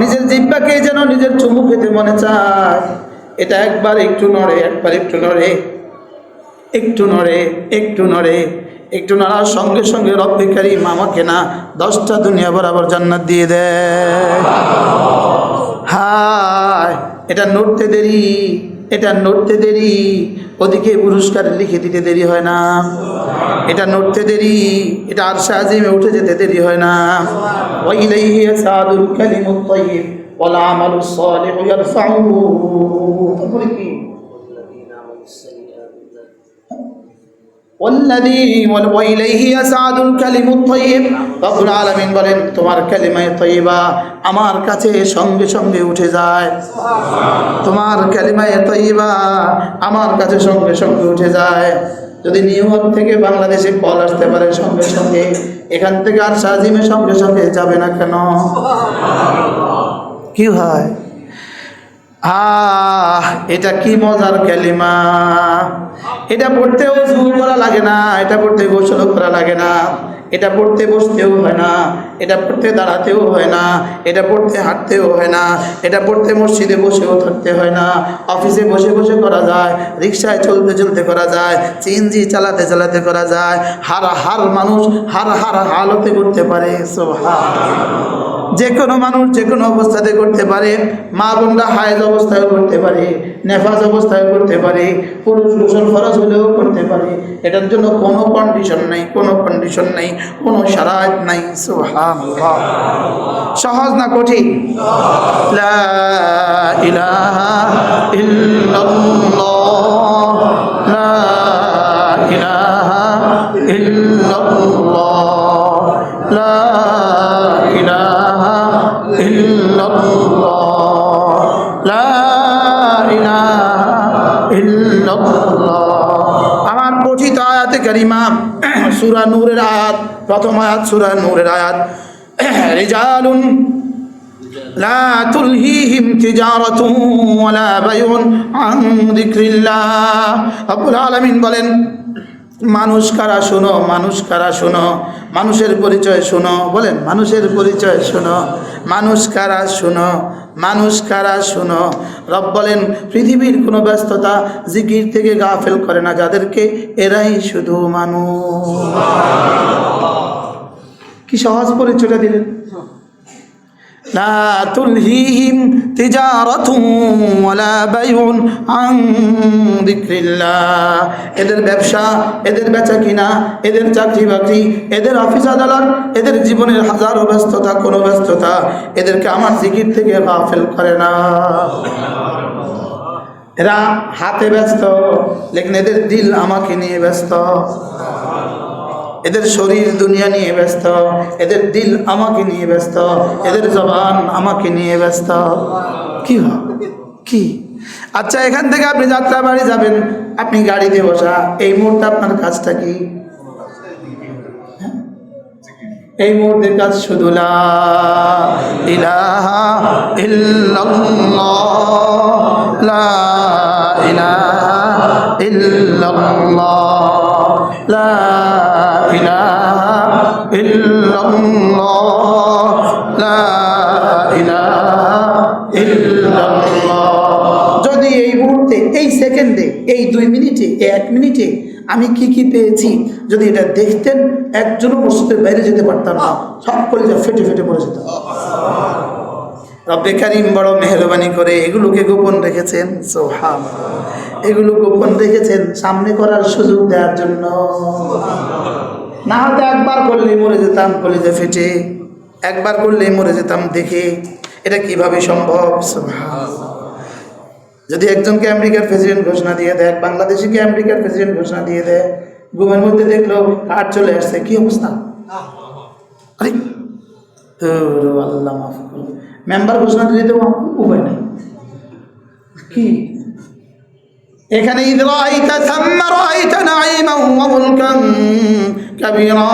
নিজের জিব্বাকে যেন নিজের চুমু খেতে মনে চায়। এটা একবার একটু নড়ে, একবার একটু নড়ে একটু নড়ে একটু নড়ে, একটু নড়ার সঙ্গে সঙ্গে রব্বে কারিম আমাকে না দশটা দুনিয়া বরাবর জান্নাত দিয়ে দেয়। হায়, এটা নড়তে দেরি। এটা নড়তে দেরি, ওদিকে পুরস্কার লিখে দিতে দেরি হয় না। এটা নড়তে দেরি, এটা আর সাজিমে উঠে যেতে দেরি হয় না। তারপরে কি? والذي وإليه يسعد الكلم الطيب রব্বুল আলামিন বলেন তোমার কালিমায়ে তয়্যিবা আমার কাছে সঙ্গে সঙ্গে উঠে যায় তোমার কালিমায়ে তয়্যিবা আমার কাছে সঙ্গে সঙ্গে উঠে যায় যদি নিউ ইয়র্ক থেকে বাংলাদেশে কল আসতে পারে সঙ্গে সঙ্গে এখান থেকে আর সাজিমের সঙ্গে সঙ্গে যাবে না কেন কি হয় এটা কি মজার কালিমা? এটা পড়তেও জুর করা লাগে না, এটা পড়তে গোসল করা লাগে না, এটা পড়তে বসতেও হয় না, এটা পড়তে দাঁড়াতেও হয় না, এটা পড়তে হাঁটতেও হয় না, এটা পড়তে মসজিদে বসেও থাকতে হয় না, অফিসে বসে বসে করা যায়, রিক্সায় চলতে চলতে করা যায় চিনজি চালাতে চালাতে করা যায়, হার হার মানুষ হার হার হালতে করতে পারে যে কোনো মানুষ যে কোনো অবস্থাতে করতে পারে, মা বোনরা হায়েজ অবস্থায় করতে পারে, নেফাজ অবস্থায় করতে পারে, পুরুষ গোসল ফরজ হলেও করতে পারে, এটার জন্য কোনো কন্ডিশন নাই, কোনো কন্ডিশন নাই, কোনো সারাজ নাই সহজ না কঠিন? ইলাহা ইল্লাল্লাহ। লা ইলাহা ইল্লাল্লাহ লা ইলাহা ইল্লাল্লাহ লা ইলাহা ইল্লাল্লাহ আমার পঠিত আয়াতে কারিমা সূরা নূরের আয়াত প্রথম আয়াত সূরা নূরের আয়াত রিজালুন لا تلهيهم تجارة ولا بيع عن ذكر الله رب العالمين বলেন মানুষ কারা শোনো, মানুষ কারা শোনো, মানুষের পরিচয় শোনো, বলেন, মানুষের পরিচয় শোনো, মানুষ কারা শোনো, মানুষ কারা শোনো। রব বলেন, পৃথিবীর কোনো ব্যস্ততা জিকির থেকে গাফেল করে না যাদেরকে, এরাই শুধু মানুষ। কি সহজ পরিচয়টা দিলেন। لا تلهيهم تجارة ولا بيع عن ذكر الله এদের ব্যবসা এদের বেচা কিনা এদের চাকরি বাকরি এদের অফিস আদালত এদের জীবনের হাজারো ব্যস্ততা কোনো ব্যস্ততা এদেরকে আমার জিকির থেকে গাফেল করে না এরা হাতে ব্যস্ত লেকিন এদের দিল আমাকে নিয়ে ব্যস্ত এদের শরীর দুনিয়া নিয়ে ব্যস্ত, এদের দিল আমাকে নিয়ে ব্যস্ত, এদের জবান আমাকে নিয়ে ব্যস্ত। কি কি? আচ্ছা এখান থেকে আপনি যাত্রা বাড়ি যাবেন, আপনি গাড়িতে বসা, এই মুহূর্তে আপনার কাজটা কি? হ্যাঁ? এই মুহূর্তের কাজ শুধু ইলাহা ইল্লাল্লাহ ইলাহা ইল্লাল্লাহ যদি এই মুহূর্তে, এই সেকেন্ডে, এই দুই মিনিটে এক মিনিটে আমি কি কি পেয়েছি, যদি এটা দেখতেন, একজনও মসজিদের বাইরে যেতে পারতাম না। সব কলিজা ফেটে ফেটে পড়ে যেত। রব্বে কারিম বড় মেহরবানি করে এগুলোকে গোপন রেখেছেন সোহাম এগুলো গোপন রেখেছেন সামনে করার সুযোগ দেওয়ার জন্য। না হয়তো একবার করলেই মরে যেতাম, কলিজা ফেটে। একবার করলেই মরে যেতাম দেখে। এটা কীভাবে সম্ভব? যদি একজনকে আমেরিকার প্রেসিডেন্ট ঘোষণা দিয়ে দেয় বাংলাদেশিকে আমেরিকার প্রেসিডেন্ট ঘোষণা দিয়ে দেয়, ঘুমের মধ্যে দেখল কার্ড চলে আসছে, কি অবস্থা? আরে আল্লাহ মাফ মেম্বার ঘোষণা দিলে তো উপায় নেই। কি? এখানে ঈদ রাইতা সাম্মা রাইতা নাঈমা ওয়া মুলকান কাবীরা।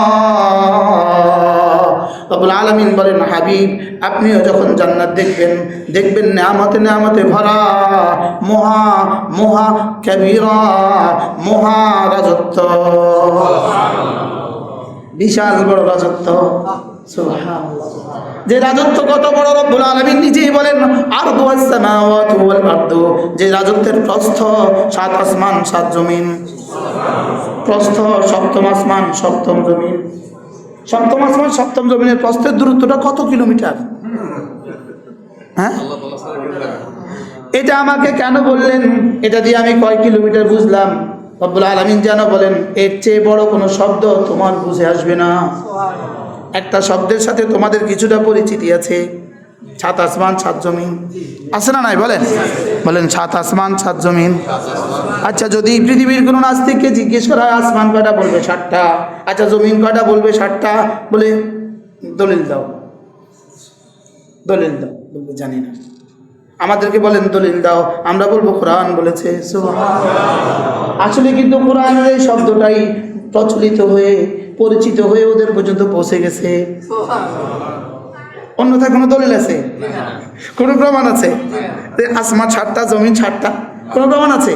রব্বুল আলামিন বলেন, হাবিব, আপনিও যখন জান্নাত দেখবেন দেখবেন নেয়ামতে নেয়ামতে ভরা, মহা মহা কবিরা, মহা রাজত্ব। বিশাল বড় রাজত্ব। যে রাজত্ব কত বড়, রব্বুল আলমিন নিজেই বলেন আর দুয়াসসামাওয়াতু ওয়াল আরদু, যে রাজত্বের প্রস্থ সাত আসমান, সাত জমিন। প্রস্থ সপ্তম আসমান, সপ্তম জমিন। সপ্তম আসমান, সপ্তম জমিনের প্রস্থের দূরত্বটা কত কিলোমিটার? হ্যাঁ? এটা আমাকে কেন বললেন? এটা দিয়ে আমি কয় কিলোমিটার বুঝলাম? রব্বুল আলমিন যেন বলেন, এর চেয়ে বড় কোনো শব্দ তোমার বুঝে আসবে না। একটা শব্দের সাথে তোমাদের কিছুটা পরিচিতি আছে। ছাত আসমান, ছাদ জমিন। আছে না নাই? বলেন। বলেন ছাত আসমান, ছাদ জমিন। আচ্ছা যদি পৃথিবীর কোনো নাস্তিককে জিজ্ঞেস করা হয়, আসমান কয়টা বলবে? ষাটটা আচ্ছা জমিন কয়টা বলবে? ষাটটা বলে, দলিল দাও। দলিল দাও। বলবে, জানি না। আমাদেরকে বলেন, দলিল দাও। আমরা বলব, কোরআন বলেছে। আসলে কিন্তু কোরআনের এই শব্দটাই প্রচলিত হয়ে, পরিচিত হয়ে ওদের পর্যন্ত পৌঁছে গেছে। অন্যথায় কোনো দলিল আছে? কোনো প্রমাণ আছে? যে আসমান ছাড়টা জমিন ছাড়টা কোনো প্রমাণ আছে?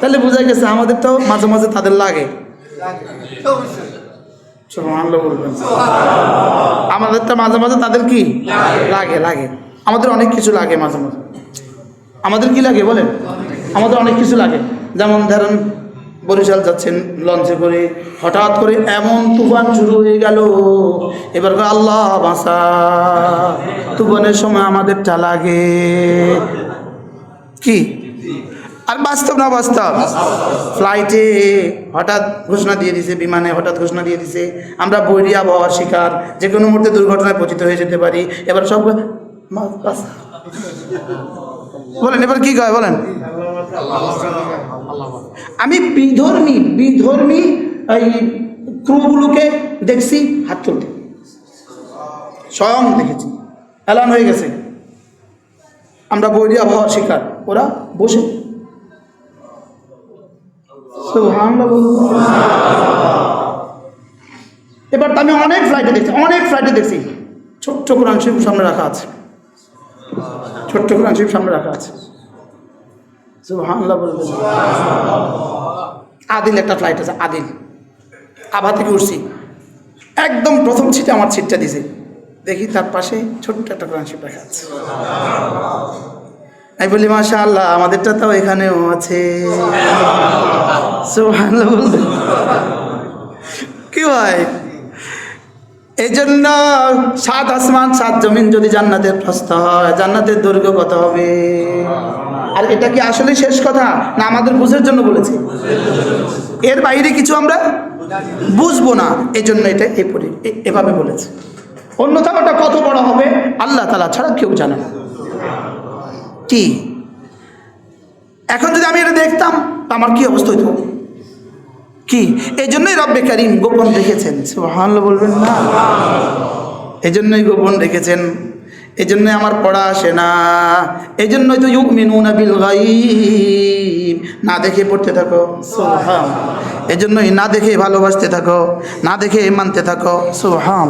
তাহলে বোঝা গেছে আমাদেরটাও মাঝে মাঝে তাদের লাগে। বলবেন। আমাদেরটা মাঝে মাঝে তাদের কি? লাগে লাগে। আমাদের অনেক কিছু লাগে মাঝে মাঝে। আমাদের কি লাগে বলেন? আমাদের অনেক কিছু লাগে। যেমন ধরেন বরিশাল যাচ্ছেন, লঞ্চে করে। হঠাৎ করে এমন তুফান শুরু হয়ে গেল। এবার আল্লাহ বাসা তুফানের সময় আমাদেরটা লাগে। কি? আর বাস্তব না বাস্তব ফ্লাইটে হঠাৎ ঘোষণা দিয়ে দিছে, বিমানে হঠাৎ ঘোষণা দিয়ে দিছে, আমরা বৈরী আবহাওয়ার শিকার। যে কোনো মুহূর্তে দুর্ঘটনায় পতিত হয়ে যেতে পারি। এবার সব বলেন, এবার কি কয়, বলেন। আমি বিধর্মী বিধর্মী এই ক্রুগুলোকে দেখছি হাত তুলতে। স্বয়ং দেখেছি। এলান হয়ে গেছে। আমরা বৈরী আবহাওয়ার শিকার। ওরা বসে। সুবহানাল্লাহ এবার তো আমি অনেক ফ্লাইটে দেখছি অনেক ফ্লাইটে দেখছি। ছোট্ট কোরআন শরীফ সামনে রাখা আছে। ছোট্ট কোরআন শরীফ সামনে রাখা আছে। আদিল একটা ফ্লাইট আছে, আদিল। আভা থেকে উঠছি। একদম প্রথম সিটে আমার সিটটা দিছে। দেখি তার পাশে ছোট্ট একটা কোরআন রাখা আছে। আমি বলি মাশা আল্লাহ আমাদেরটা তো এখানেও আছে। কি ভাই? এই জন্য সাত আসমান, সাত জমিন যদি জান্নাতের প্রস্থ হয়, জান্নাতের দৈর্ঘ্য কত হবে? আর এটা কি আসলে শেষ কথা? না আমাদের বুঝের জন্য বলেছি? এর বাইরে কিছু আমরা বুঝব না। এই জন্য এটা এভাবে বলেছে। অন্যথা ওটা কত বড় হবে? আল্লাহ তালা ছাড়া কেউ জানে না। কি? এখন যদি আমি এটা দেখতাম, আমার কি অবস্থা হইতো? কি? এই জন্যই রব্বে কারিম গোপন রেখেছেন। সুবহানাল্লাহ বলবেন না? এই জন্যই গোপন রেখেছেন। এই জন্যই আমার পড়া আসে না। এই জন্যই তো ইউমিনুনা বিল গাইব না দেখে পড়তে থাকো। সুবহান এই জন্যই না দেখে ভালোবাসতে থাকো। না দেখে মানতে থাকো। সুবহান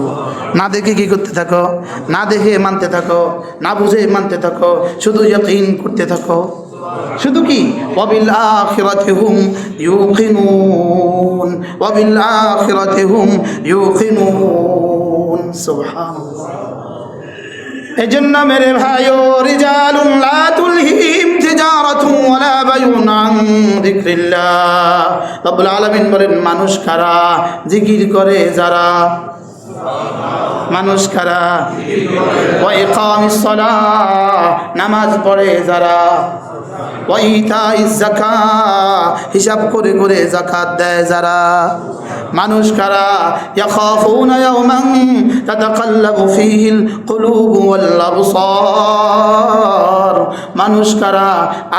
না দেখে কি করতে থাকো? না দেখে মানতে থাকো। না বুঝে মানতে থাকো। শুধু ইয়াকিন করতে থাকো। শুধু কি? ওয়াবিল আখিরাতি হুম ইউকিনুন। ওয়াবিল আখিরাতি হুম ইউকিনুন। সুবহানাল্লাহ। এজন্য মেরে ভাইও রিজালুন লা তুলহিম তিজারাতুন ওয়ালা বায়ুন আন যিকরিল্লাহ। রব্বুল আলামিন বলেন, মানুষ কারা জিকির করে, যারা মানুষ সালাহ, নামাজ পড়ে যারা। হিসাব করে করে যাকাত দেয় যারা। মানুষ কারা মানুষ কারা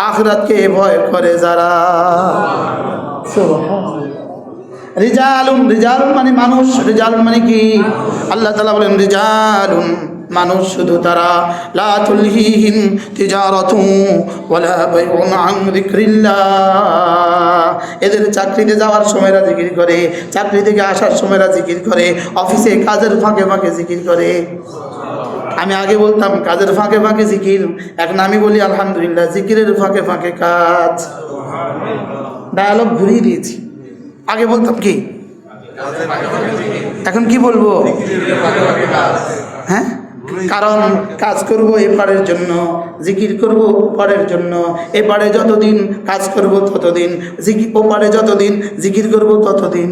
আখিরাতকে ভয় করে যারা। রিজালুন রিজালুন মানে মানুষ, রিজালুন মানে কি? আল্লাহ তালা বলেন, রিজালুন মানুষ শুধু তারা। লা তুলহিহিম তিজারাতু এদের চাকরিতে যাওয়ার সময়রা জিকির করে, চাকরি থেকে আসার সময়রা জিকির করে, অফিসে কাজের ফাঁকে ফাঁকে জিকির করে। আমি আগে বলতাম, কাজের ফাঁকে ফাঁকে জিকির। এখন আমি বলি, আলহামদুলিল্লাহ, জিকিরের ফাঁকে ফাঁকে কাজ। ডায়ালগ ঘুরিয়ে দিয়েছি। আগে বলতাম কি? এখন কি বলব? হ্যাঁ? কারণ কাজ করব এপারের জন্য জিকির করব ওপারের জন্য। এপারে যতদিন কাজ করব ততদিন জিকির ওপারে যতদিন জিকির করব ততদিন।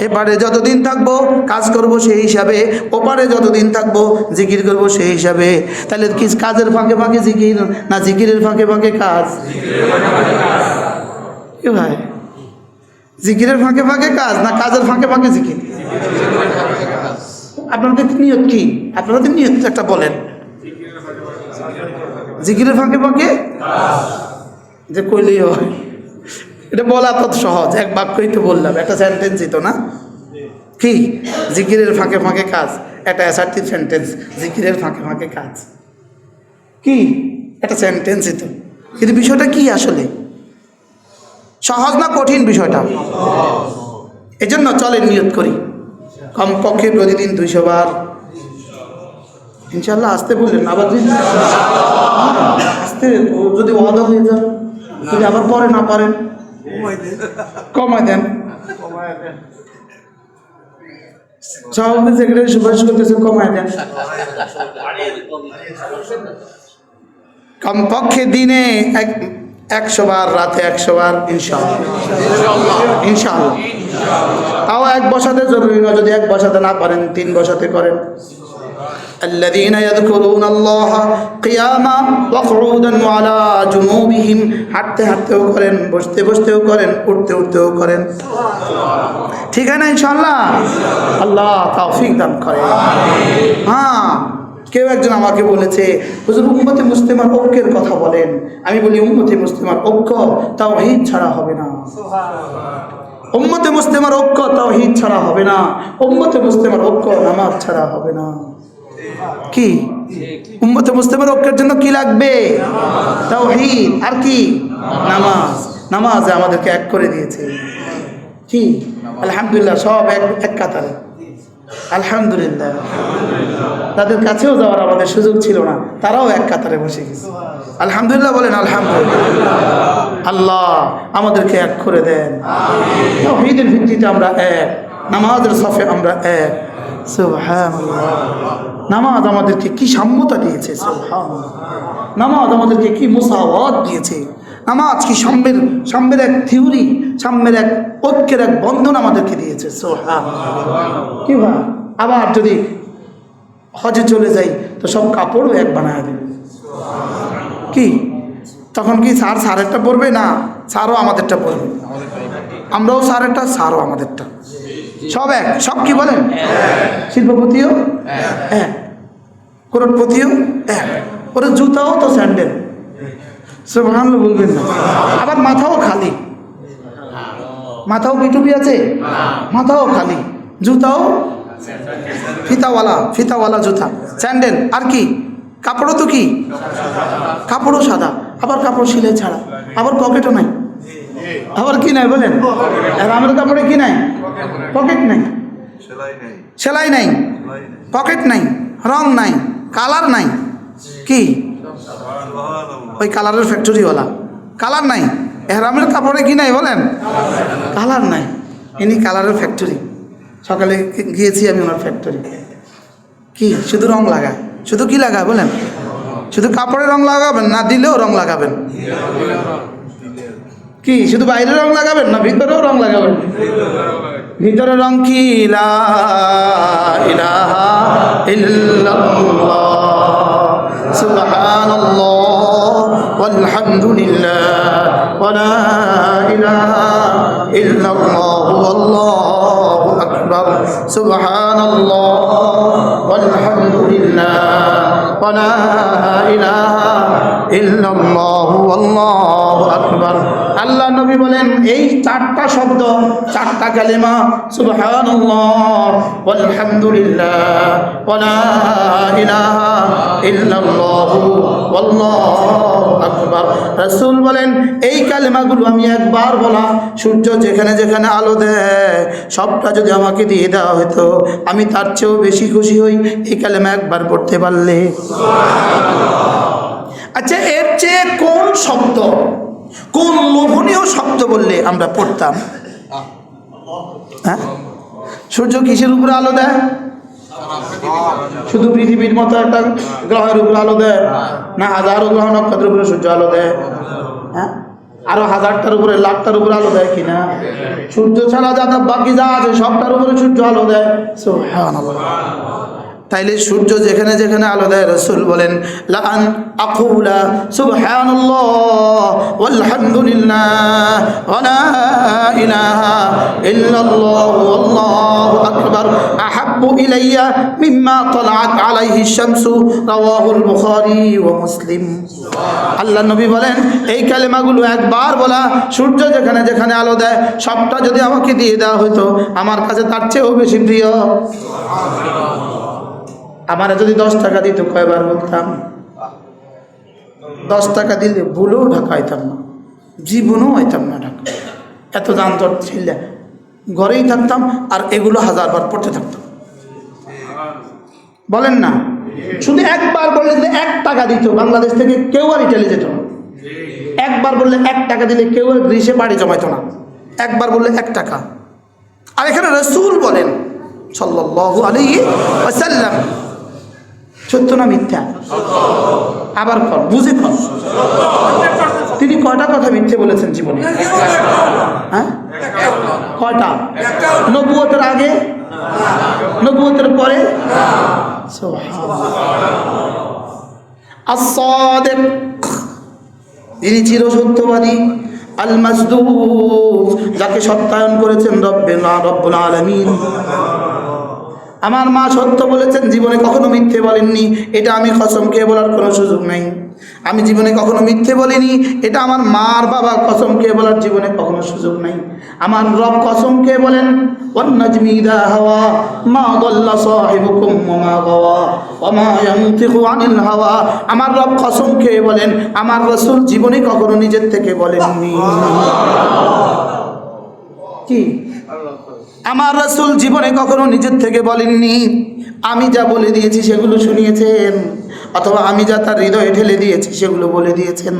এপারে যতদিন থাকব কাজ করব সেই হিসাবে ওপারে যতদিন থাকব জিকির করব সেই হিসাবে। তাহলে কি কাজের ফাঁকে ফাঁকে জিকির না জিকিরের ফাঁকে ফাঁকে কাজ? কি ভাই। জিকিরের ফাঁকে ফাঁকে কাজ না কাজের ফাঁকে ফাঁকে জিকির? আপনাদের নিয়ত কি? আপনাদের নিয়ত একটা বলেন। জিকিরের ফাঁকে ফাঁকে? যে কইলেই হয়। এটা বলা তো সহজ, এক বাক্যই তো বললাম, একটা সেন্টেন্সই তো না? কি? জিকিরের ফাঁকে ফাঁকে কাজ, একটা অ্যাসার্টিভ সেন্টেন্স জিকিরের ফাঁকে ফাঁকে কাজ। কি? একটা সেন্টেন্সই তো। কিন্তু বিষয়টা কি আসলে? সহজ না কঠিন বিষয়টা? এজন্য চলে নিয়ত করি। কমপক্ষে প্রতিদিন দুইশো বার। ইনশাল্লাহ আসতে বললেন আবার আসতে যদি ওয়াদা হয়ে যান যদি আবার পরে না পারেন, কমায় দেন। সুপারিশ করতেছে, কমায় দেন। কমপক্ষে দিনে এক একশো বার রাতে একশো বার ইনশাল্লাহ ইনশাল্লাহ তাও এক বসাতে জরুরি না যদি এক বসাতে না পারেন তিন বসাতে করেন الذين يذكرون الله قياما وقعودا وعلى جنوبهم হাঁটতে হাঁটতেও করেন বসতে বসতেও করেন উঠতে উঠতেও করেন ঠিক আছে না ইনশাল্লাহ আল্লাহ তৌফিক দান করে হ্যাঁ কেউ একজন আমাকে বলেছে হুজুর উম্মতে মুসলিমার ঐক্যের কথা বলেন। আমি বলি উম্মতে মুসলিমার ঐক্য তাও হিত ছাড়া হবে না। উম্মতে মুসলিমার ঐক্য তাও হিত ছাড়া হবে না। উম্মতে মুসলিমার ঐক্য নামাজ ছাড়া হবে না। কি? উম্মতে মুসলিমের ঐক্যের জন্য কি লাগবে? তাও হিত আর কি? নামাজ। নামাজ। আমাদেরকে এক করে দিয়েছে। কি? আলহামদুলিল্লাহ সব এক এক কাতারে। আলহামদুলিল্লাহ। তাদের কাছেও যাওয়ার আমাদের সুযোগ ছিল না, তারাও এক কাতারে বসে গেছে। আলহামদুলিল্লাহ বলেন, আলহামদুলিল্লাহ। আল্লাহ আমাদেরকে এক করে দেন। ঈদের ভিত্তিতে আমরা এক, নামাজের সফে আমরা এক। নামাজ আমাদেরকে কি সাম্যতা দিয়েছে? নামাজ আমাদেরকে কি মুসাওয়াত দিয়েছে? নামাজ কি সাম্যের সাম্যের এক থিওরি, সাম্যের এক ঐক্যের এক বন্ধন আমাদেরকে দিয়েছে সুবহানাল্লাহ। কি ভাই? আবার যদি হজে চলে যাই তো সব কাপড়ও এক বানায় দেবে। কি? তখন কি স্যার স্যারেরটা পড়বে না স্যারও আমাদেরটা পড়বে আমরাও স্যারেরটা স্যারও আমাদেরটা। সব এক। সব কি বলেন? শিল্পপতিও? এক। করোড়পতিও এক। ওরা জুতাও তো স্যান্ডেল। সে ভাঙলো বলবেন না। আবার মাথাও খালি। মাথাও কি টুপি আছে? মাথাও খালি। জুতাও? ফিতাওয়ালা ফিতাওয়ালা জুতা। স্যান্ডেল, আর কি? কাপড়ও তো কি? কাপড়ও সাদা। আবার কাপড় সিলাই ছাড়া। আবার পকেটও নাই। আবার কি নাই বলেন? আমার কাপড়ে কি নাই? পকেট নাই। সেলাই নাই। পকেট নাই। রং নাই। কালার নাই। কি? ওই কালারের ফ্যাক্টরিওয়ালা কালার নাই। এহরামের কাপড়ে কি নাই বলেন? কালার নাই। ইনি কালারের ফ্যাক্টরি সকালে গিয়েছি আমি ওনার ফ্যাক্টরি কি? শুধু রং লাগায়। শুধু কি লাগায় বলেন? শুধু কাপড়ে রং লাগাবেন না দিলেও রং লাগাবেন? কি? শুধু বাইরে রং লাগাবেন না ভিতরেও রং লাগাবেন? ভিতরে রং কি? ইলাহা ইল্লাল্লাহ। সুবহানাল্লাহ। Walhamdulillah ওয়ালা ইলাহা ইল্লাল্লাহ ওয়াল্লাহু আকবার সুবহানাল্লাহ walhamdulillah ওয়ালা ইলাহা ইল্লাল্লাহ ওয়াল্লাহু আকবার। আল্লাহ নবী বলেন, এই চারটা শব্দ, চারটা কালেমা, সুবহানাল্লাহ, ওয়ালহামদুলিল্লাহ ওয়ালা ইলাহা ইল্লাল্লাহ ওয়াল্লাহু আকবার। রাসূল বলেন, এই কালেমাগুলো আমি একবার বলা, সূর্য যেখানে যেখানে আলো দেয়, সবটা যদি আমাকে দিয়ে দেওয়া হতো আমি তার চেয়েও বেশি খুশি হই এই কালেমা একবার পড়তে পারলে। আচ্ছা এর চেয়ে কোন শব্দ, কোন লোভনীয় শব্দ বললে আমরা পড়তাম? হ্যাঁ? সূর্য কিসের উপরে আলো দেয়? শুধু পৃথিবীর মতো একটা গ্রহের উপরে আলো দেয়? না হাজারো গ্রহ নক্ষত্রের উপরে সূর্য আলো দেয়? হ্যাঁ? আরও হাজারটার উপরে, লাখটার উপরে আলো দেয় কিনা সূর্য ছাড়া যা বাকি যা আছে, সবটার উপরে সূর্য আলো দেয় সুবহানাল্লাহ। তাইলে সূর্য যেখানে যেখানে আলো দেয় রসুল বলেন লান মিম্মা মুসলিম। আল্লাহ নবী বলেন, এই কালেমাগুলো একবার বলা, সূর্য যেখানে যেখানে আলো দেয়, সবটা যদি আমাকে দিয়ে দেওয়া হতো আমার কাছে তার চেয়েও বেশি প্রিয়। আমার যদি দশ টাকা দিত, কয়বার বলতাম? দশ টাকা দিলে ভুলেও ঢাকা হইতাম না, জীবনেও হইতাম না ঢাকা। এত যানজট ছিল, ঘরেই থাকতাম আর এগুলো হাজারবার পড়তে থাকতাম। বলেন না, শুধু একবার বললে যে এক টাকা দিত, বাংলাদেশ থেকে কেউ আর ইটালি যেত না। একবার বললে এক টাকা দিলে কেউ আর গ্রীষে বাড়ি জমাইত না। একবার বললে এক টাকা। আর এখানে রসুল বলেন, সাল্লাল্লাহু আলাইহি ওয়াসাল্লাম সত্য না মিথ্যা? আবার কর, বুঝে কর। তিনি কয়টা কথা মিথ্যে বলেছেন জীবনে? হ্যাঁ? কয়টা? নবুয়তের আগে? নবুয়তের পরে? আসাদেক তিনি চির সত্যবাদী আল মাসদুক যাকে সত্যায়ন করেছেন রব্বে, না রব্বুল আলামিন। আমার মা সত্য বলেছেন, জীবনে কখনো মিথ্যে বলেননি। এটা আমি কসম খেয়ে বলার কোনো সুযোগ নেই। আমি জীবনে কখনো মিথ্যে বলিনি, এটা আমার মার বাবা কসম খেয়ে বলার জীবনে কখনো সুযোগ নেই। আমার রব কসম খেয়ে বলেন? হাওয়া, মা মা হাওয়া। আমার রব কসম খেয়ে বলেন? আমার রসুল জীবনে কখনো নিজের থেকে বলেননি। কি? আমার রসুল জীবনে কখনো নিজের থেকে বলেননি, আমি যা বলে দিয়েছি সেগুলো শুনিয়েছেন, অথবা আমি যা তার হৃদয়ে ঠেলে দিয়েছি সেগুলো বলে দিয়েছেন।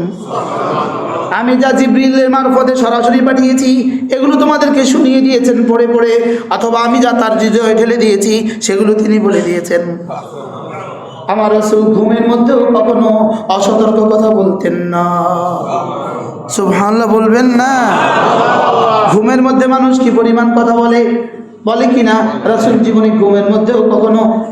আমি যা জিব্রিলের মারফতে সরাসরি পাঠিয়েছি, এগুলো তোমাদেরকে শুনিয়ে দিয়েছেন পড়ে পড়ে, অথবা আমি যা তার হৃদয়ে ঠেলে দিয়েছি সেগুলো তিনি বলে দিয়েছেন। আমার রসুল ঘুমের মধ্যেও কখনো অসতর্ক কথা বলতেন না। সুবহানাল্লাহ বলবেন না। ঘুমের মধ্যে মানুষ কি পরিমাণ কথা বলে? বলে কি না? রসুল জীবনে ঘুমের মধ্যেও কখনো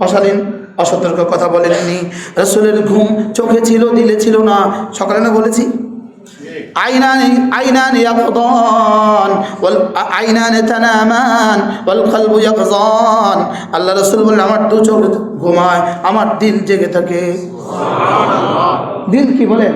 অশালীন অসতর্ক কথা বলেননি। রসুলের ঘুম চোখে ছিল দিলে ছিল না। সকালে না বলেছি? আল্লাহ রাসূল বললেন আমার দু চোখ ঘুমায় আমার দিল জেগে থাকে। দিল কি বলে?